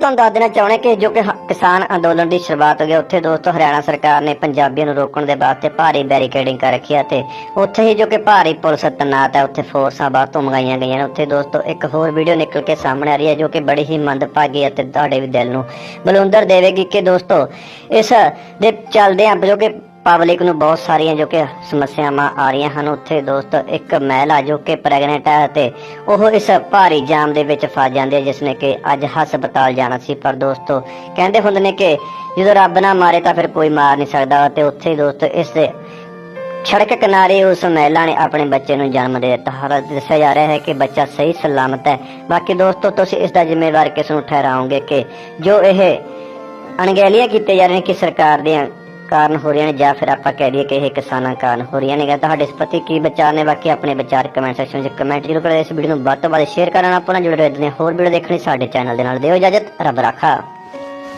ਤੁਹਾਨੂੰ ਦੱਸ ਦੇਣਾ ਚਾਹੁੰਦੇ ਕਿ ਜੋ ਕਿ ਕਿਸਾਨ ਅੰਦੋਲਨ ਦੀ ਸ਼ੁਰੂਆਤ ਹੋ ਗਈ, ਉੱਥੇ ਦੋਸਤੋ ਹਰਿਆਣਾ ਸਰਕਾਰ ਨੇ ਪੰਜਾਬੀਆਂ ਨੂੰ ਰੋਕਣ ਦੇ ਵਾਸਤੇ ਭਾਰੀ ਬੈਰੀਕੇਡਿੰਗ ਕਰ ਰੱਖੀ ਹੈ ਤੇ ਉੱਥੇ ਹੀ ਜੋ ਕਿ ਭਾਰੀ ਪੁਲਿਸ ਤੈਨਾਤ ਹੈ, ਉੱਥੇ ਫੋਰਸਾਂ ਬਾਹਰ ਤੋਂ ਮੰਗਾਈਆਂ ਗਈਆਂ ਨੇ। ਉੱਥੇ ਦੋਸਤੋ ਇੱਕ ਹੋਰ ਵੀਡੀਓ ਨਿਕਲ ਕੇ ਸਾਹਮਣੇ ਆ ਰਹੀ ਹੈ, ਜੋ ਕਿ ਬੜੀ ਹੀ ਮੰਦਭਾਗੀ ਅਤੇ ਤੁਹਾਡੇ ਵੀ ਦਿਲ ਨੂੰ ਬਲੁੰਦਰ ਦੇਵੇਗੀ ਕਿ ਦੋਸਤੋ ਇਸ ਦੇ ਚੱਲਦਿਆਂ ਜੋ ਕਿ ਪਬਲਿਕ ਨੂੰ ਬਹੁਤ ਸਾਰੀਆਂ ਜੋ ਕਿ ਸਮੱਸਿਆਵਾਂ ਆ ਰਹੀਆਂ ਹਨ। ਉੱਥੇ ਦੋਸਤ, ਇੱਕ ਮਹਿਲਾ ਜੋ ਕਿ ਪ੍ਰੈਗਨੈਂਟ ਹੈ ਤੇ ਉਹ ਇਸ ਭਾਰੀ ਜਾਮ ਦੇ ਵਿੱਚ ਫਸ ਜਾਂਦੀ ਹੈ ਜਿਸ ਕਿ ਅੱਜ ਹਸਪਤਾਲ ਜਾਣਾ ਸੀ। ਪਰ ਦੋਸਤੋ, ਕਹਿੰਦੇ ਹੁੰਦੇ ਨੇ ਕਿ ਜਦੋਂ ਰੱਬ ਨਾ ਮਾਰੇ ਤਾਂ ਫਿਰ ਕੋਈ ਮਾਰ ਨਹੀਂ ਸਕਦਾ ਤੇ ਉੱਥੇ ਹੀ ਇਸ ਦੇ ਸੜਕ ਕਿਨਾਰੇ ਉਸ ਮਹਿਲਾ ਨੇ ਆਪਣੇ ਬੱਚੇ ਨੂੰ ਜਨਮ ਦੇ ਦਿੱਤਾ। ਹਾਲਾਂਕਿ ਦੱਸਿਆ ਜਾ ਰਿਹਾ ਹੈ ਕਿ ਬੱਚਾ ਸਹੀ ਸਲਾਮਤ ਹੈ। ਬਾਕੀ ਦੋਸਤੋ, ਤੁਸੀਂ ਇਸ ਦਾ ਜ਼ਿੰਮੇਵਾਰ ਕਿਸ ਨੂੰ ਠਹਿਰਾਓਗੇ ਕਿ ਜੋ ਇਹ ਅਣਗਹਿਲੀਆਂ ਕੀਤੇ ਜਾ ਰਹੇ ਨੇ ਕਿ ਸਰਕਾਰ ਦੀਆਂ ਕਾਰਨ ਹੋ ਰਹੀਆਂ ਨੇ ਜਾਂ ਫਿਰ ਆਪਾਂ ਕਹਿ ਦਈਏ ਕਿ ਇਹ ਕਿਸਾਨਾਂ ਕਾਰਨ ਹੋ ਰਹੀਆਂ ਨੇ ਗਾ ਤੁਹਾਡੇ ਇਸ ਪ੍ਰਤੀ ਕੀ ਵਿਚਾਰ ਨੇ? ਬਾਕੀ ਆਪਣੇ ਵਿਚਾਰ ਕਮੈਂਟ ਸੈਕਸ਼ਨ ਵਿੱਚ ਕਮੈਂਟ ਜ਼ਰੂਰ ਕਰੋ ਇਸ ਵੀਡੀਓ ਨੂੰ ਵੱਧ ਤੋਂ ਵੱਧ ਸ਼ੇਅਰ ਕਰਨਾ ਆਪਣਾ ਜੁੜੇ ਰਹੋ ਇਦਾਂ ਦੀਆਂ ਹੋਰ ਵੀਡੀਓ ਦੇਖਣ ਲਈ ਸਾਡੇ ਚੈਨਲ ਦੇ ਨਾਲ ਦਿਓ ਇਜਾਜ਼ਤ। ਰੱਬ ਰਾਖਾ।